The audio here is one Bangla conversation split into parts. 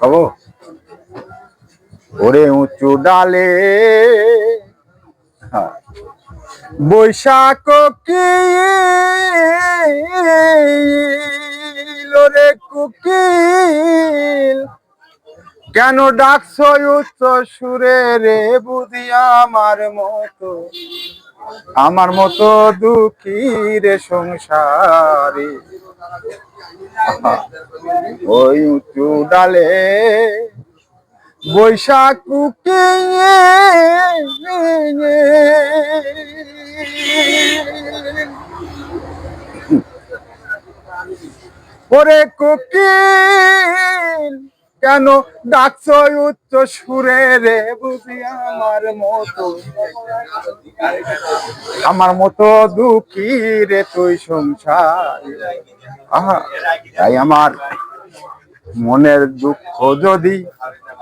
কবো ওরে উঁচু ডালে। হ্যাঁ। বৈশাখ কি রে কুকিল। কেন ডাকছ উচ্চ সুরে রে বুঝি আমার মতো? আমার মতো দুঃখী রে সংসারে। ওই উঁচু ডালে বৈশাখ কুকি ওরে কোকিল কেন ডাকছ উচ্চ সুরে রে? বুঝি আমার মতো। আমার মতো দুঃখী রে তুই সংসার। আহা, তাই আমার মনের দুঃখ যদি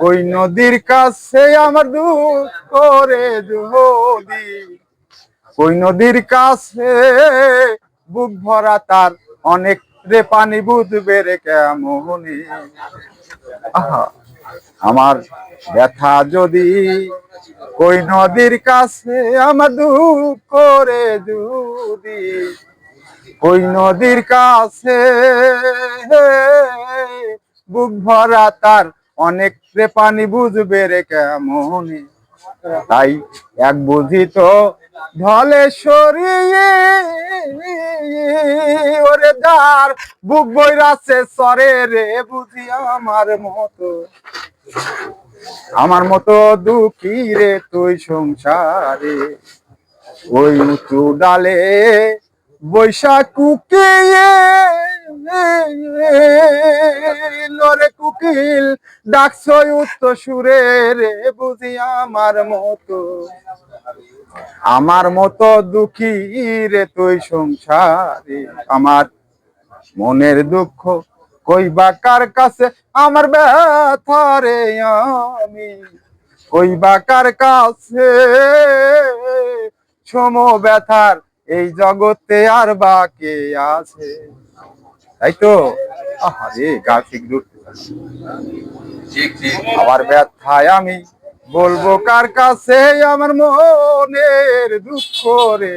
ওই নদীর কাছে আমার দুঃখ রে যদি। ওই নদীর কাছে বুক ভরা তার অনেক রে পানি বুঝবে রে কেমনি আমার ব্যথা যদি কই নদীর কাছে আমার দুঃখ করে যদি কই নদীর কাছে বুক ভরা তার অনেক পানি বুঝবে রে কেমনি। তাই এক বুঝি তো ঢলে সরিয়ে, ওরে দার বুক বইরাছে সরে রে বুঝি আমার মতো। আমার মতো দুঃখী রে তুই সংসারে, ওই উঁচু ডালে বৈশাখ কুকিয়ে ডাকছ উত্তর সুরে রে বুঝি আমার মতো। আমার মতো দুঃখী রে তুই সংসারে। আমার মনের দুঃখ কই বা কার কাছে? আমার ব্যথা রে আমি। কই বা কার কাছে? সম ব্যথার এই জগতে আর বাকে আছে। তাই তো? আরে গা ঠিক আমার ব্যথায় আমি বলব কার কাছে আমার মনের দুঃখ রে?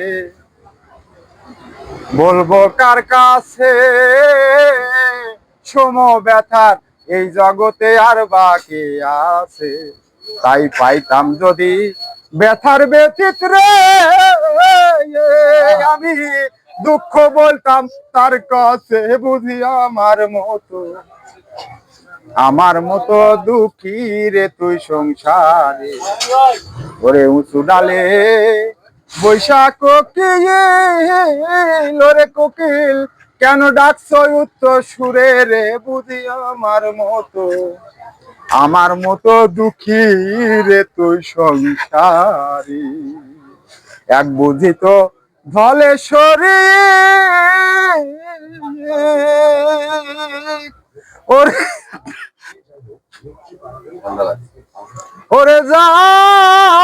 বলব কার কাছে? সম ব্যথার এই জগতে আর বাকি আছে। তাই পাইতাম যদি ব্যথার ব্যতীত রে আমি দুঃখ বলতাম তার কাছে বুঝি আমার মতো আমার মতো দুঃখী রে তুই সংসারে। ওরে উঁচু ডালে বৈশাখ কোকিল ওরে কোকিল? কেন ডাকছ উত্তর সুরে রে বুঝি আমার মতো? আমার মতো দুঃখী রে তুই সংসারে। এক বুঝি তো ধলেশ্বরী ওরে ওরে যান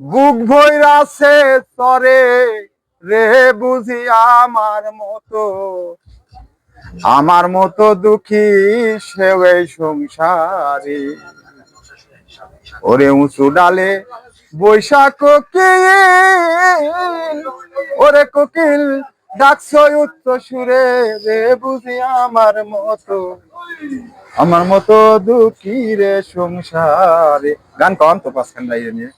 বুক ভৈরাছে তরে রে বুঝি আমার মতো। আমার মতো দুঃখী এই সংসারে। ওরে উঁচু ডালে বৈশাখ কোকিল ওরে কোকিল ডাকছ উচ্চ সুরে রে বুঝি আমার মতো। আমার মতো দুঃখী রে সংসারে। গান কন তো পাঁচখান গাইয়ে নিয়ে।